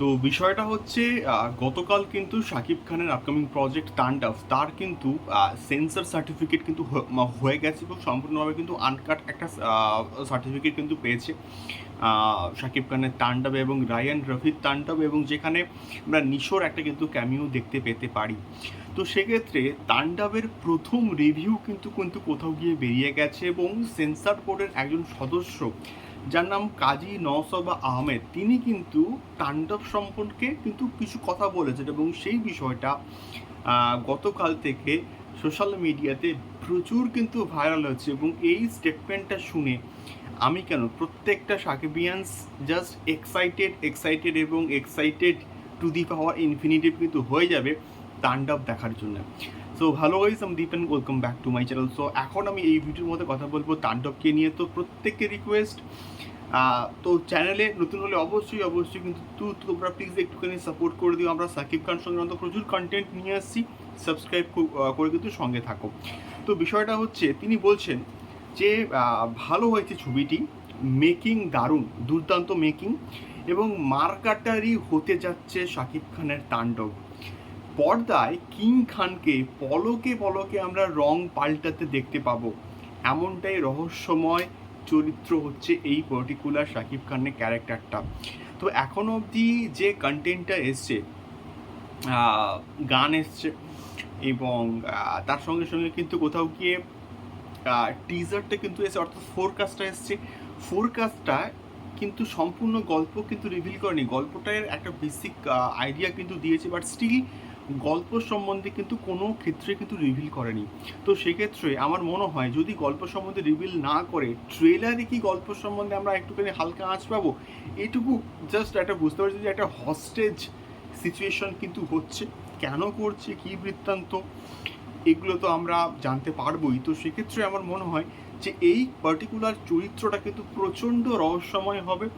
তো বিষয়টা হচ্ছে গতকাল কিন্তু শাকিব খানের আপকামিং প্রজেক্ট তান্ডাভ তার কিন্তু সেন্সার সার্টিফিকেট কিন্তু হয়ে গেছে এবং সম্পূর্ণভাবে কিন্তু আনকাট একটা সার্টিফিকেট কিন্তু পেয়েছে শাকিব খানের তাণ্ডব এবং রায়ান রফির তাণ্ডব এবং যেখানে আমরা নিশোর একটা কিন্তু ক্যামিও দেখতে পেতে পারি। তো সেক্ষেত্রে তাণ্ডবের প্রথম রিভিউ কিন্তু কিন্তু কোথাও গিয়ে বেরিয়ে গেছে এবং সেন্সার বোর্ডের একজন সদস্য যার নাম কাজী নওসবা আহমেদ। তিনি কিন্তু তাণ্ডব সম্পর্কে কিন্তু কিছু কথা বলেছেন এবং সেই বিষয়টা গতকাল থেকে সোশ্যাল মিডিয়াতে প্রচুর কিন্তু ভাইরাল হচ্ছে এবং এই স্টেটমেন্টটা শুনে আমি কেন প্রত্যেকটা সাকিবিয়ান্স জাস্ট এক্সাইটেড এক্সাইটেড এবং excited to the power infinitive কিন্তু হয়ে যাবে তাণ্ডব দেখার জন্য। সো ভালো গাইস আমি Dipen welcome back to my channel so এখন আমি এই ভিডিওর মধ্যে কথা বলব তাণ্ডবকে নিয়ে। তো প্রত্যেককে রিকোয়েস্ট তো চ্যানেলে নতুন হলে অবশ্যই অবশ্যই কিন্তু তোমরা প্লিজ একটুখানি সাপোর্ট করে দিও। আমরা সাকিব খান সংক্রান্ত প্রচুর কন্টেন্ট নিয়ে আসছি। সাবস্ক্রাইব করে কিন্তু সঙ্গে থাকো। তো বিষয়টা হচ্ছে, তিনি বলছেন যে ভালো হয়েছে ছবিটি। মেকিং দারুণ, দুর্দান্ত মেকিং এবং মার্কাটারি হতে যাচ্ছে শাকিব খানের তাণ্ডব। পর্দায় কিং খানকে পলকে পলকে আমরা রং পাল্টাতে দেখতে পাবো। এমনটাই রহস্যময় চরিত্র হচ্ছে এই পার্টিকুলার শাকিব খানের ক্যারেক্টারটা তো এখন অবধি যে কন্টেন্টটা এসছে গান এসছে এবং তার সঙ্গে সঙ্গে কিন্তু কোথাও গিয়ে টিজারটা কিন্তু এসে অর্থাৎ ফোরকাস্টটা এসছে। ফোরকাস্টটা কিন্তু সম্পূর্ণ গল্প কিন্তু রিভিল করেনি। গল্পটার একটা বেসিক আইডিয়া কিন্তু দিয়েছে বাট স্টিল গল্প সম্বন্ধে কিন্তু কোনো ক্ষেত্রে কিন্তু রিভিল করেনি। তো সেক্ষেত্রে আমার মনে হয় যদি গল্প সম্বন্ধে রিভিল না করে ট্রেলারে কি গল্প সম্বন্ধে আমরা একটুখানি হালকা আঁচ পাবো? এটুকু জাস্ট একটা বুঝতে পারছি যে একটা হস্টেজ সিচুয়েশন কিন্তু হচ্ছে। কেন করছে? কী বৃত্তান্ত? এগুলো তো আমরা জানতে পারবোই। তো সেক্ষেত্রে আমার মনে হয় যে এই পার্টিকুলার চরিত্রটা কিন্তু প্রচণ্ড রহস্যময় হবে।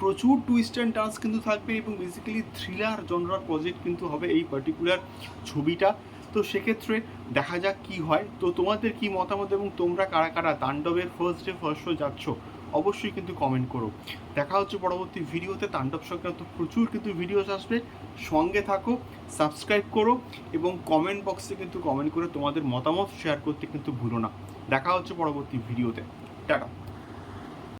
প্রচুর টুইস্ট অ্যান্ড টার্নস কিন্তু থাকবে এবং বেসিক্যালি থ্রিলার জনরার প্রজেক্ট কিন্তু হবে এই পার্টিকুলার ছবিটা। তো সেক্ষেত্রে দেখা যাক কি হয়। তো তোমাদের কি মতামত এবং তোমরা কারা কারা তাণ্ডবের ফার্স্ট ডে ফার্স্ট শো যাচ্ছ, অবশ্যই কিন্তু কমেন্ট করো। দেখা হচ্ছে পরবর্তী ভিডিওতে। তাণ্ডব সংক্রান্ত প্রচুর কিন্তু ভিডিওস আসবে। সঙ্গে থাকো সাবস্ক্রাইব করো এবং কমেন্ট বক্সে কিন্তু কমেন্ট করে তোমাদের মতামত শেয়ার করতে কিন্তু ভুলো না। দেখা হচ্ছে পরবর্তী ভিডিওতে। টাটা।